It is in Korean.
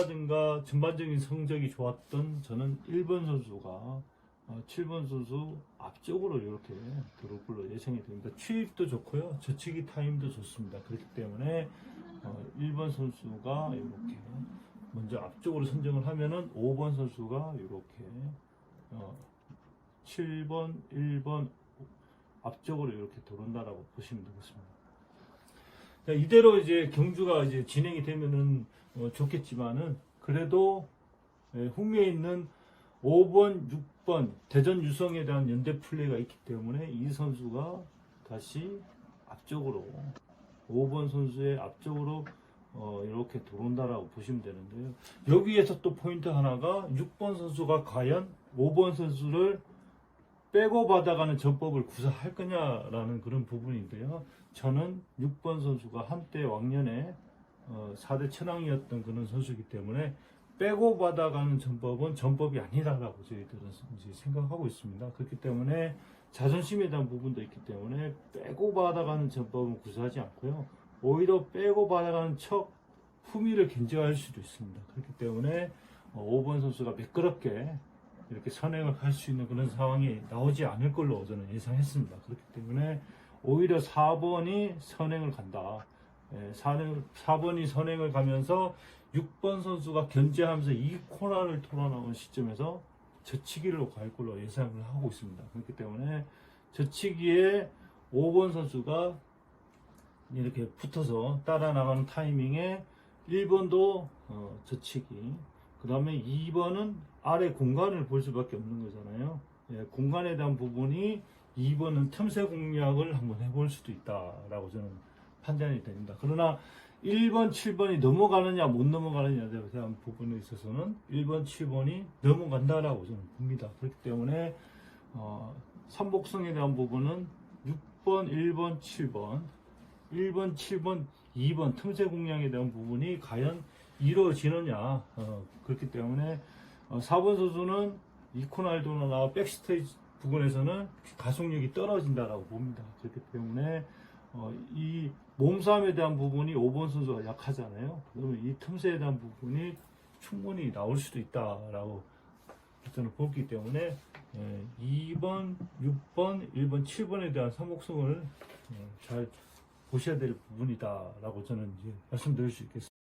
라든가 전반적인 성적이 좋았던 저는 1번 선수가 어, 7번 선수 앞쪽으로 이렇게 걸로 예상이 됩니다. 취입도 좋고요. 저치기 타임도 좋습니다. 그렇기 때문에 어, 1번 선수가 이렇게 먼저 앞쪽으로 선정을 하면은 5번 선수가 이렇게 어, 7번, 1번 앞쪽으로 이렇게 들어온다라고 보시면 되겠습니다. 자, 이대로 이제 경주가 이제 진행이 되면은 어, 좋겠지만은 그래도 예, 흥미에 있는 5번, 6번 대전 유성에 대한 연대 플레이가 있기 때문에 이 선수가 다시 앞쪽으로 5번 선수의 앞쪽으로 어, 이렇게 들어온다라고 보시면 되는데요. 여기에서 또 포인트 하나가 6번 선수가 과연 5번 선수를 빼고 받아가는 전법을 구사할 거냐라는 그런 부분인데요. 저는 6번 선수가 한때 왕년에 어, 4대 천왕이었던 그런 선수이기 때문에 빼고 받아가는 전법은 전법이 아니라고 저희들은 이제 생각하고 있습니다. 그렇기 때문에 자존심에 대한 부분도 있기 때문에 빼고 받아가는 전법은 구사하지 않고요. 오히려 빼고 받아가는 척 품위를 견제할 수도 있습니다. 그렇기 때문에 어, 5번 선수가 매끄럽게 이렇게 선행을 할 수 있는 그런 상황이 나오지 않을 걸로 저는 예상했습니다. 그렇기 때문에 오히려 4번이 선행을 간다. 예, 4번, 4번이 선행을 가면서 6번 선수가 견제하면서 이 코너를 털어나온 시점에서 저치기로 갈 걸로 예상을 하고 있습니다. 그렇기 때문에 저치기에 5번 선수가 이렇게 붙어서 따라 나가는 타이밍에 1번도 어, 저치기, 그 다음에 2번은 아래 공간을 볼 수밖에 없는 거잖아요. 예, 공간에 대한 부분이 2번은 틈새 공략을 한번 해볼 수도 있다라고 저는 판단이 됩니다. 그러나 1번, 7번이 넘어가느냐 못 넘어가느냐에 대한 부분에 있어서는 1번, 7번이 넘어간다라고 저는 봅니다. 그렇기 때문에 어, 삼복성에 대한 부분은 6번, 1번, 7번, 1번, 7번, 2번 틈새 공략에 대한 부분이 과연 이루어지느냐 어, 그렇기 때문에 어, 4번 선수는 이코날도나 백스테이지 부분에서는 가속력이 떨어진다라고 봅니다. 그렇기 때문에 어, 이 몸싸움에 대한 부분이 5번 선수가 약하잖아요. 그러면 이 틈새에 대한 부분이 충분히 나올 수도 있다라고 저는 보기 때문에 예, 2번, 6번, 1번, 7번에 대한 삼목성을 예, 잘 보셔야 될 부분이다라고 저는 이제 말씀드릴 수 있겠습니다.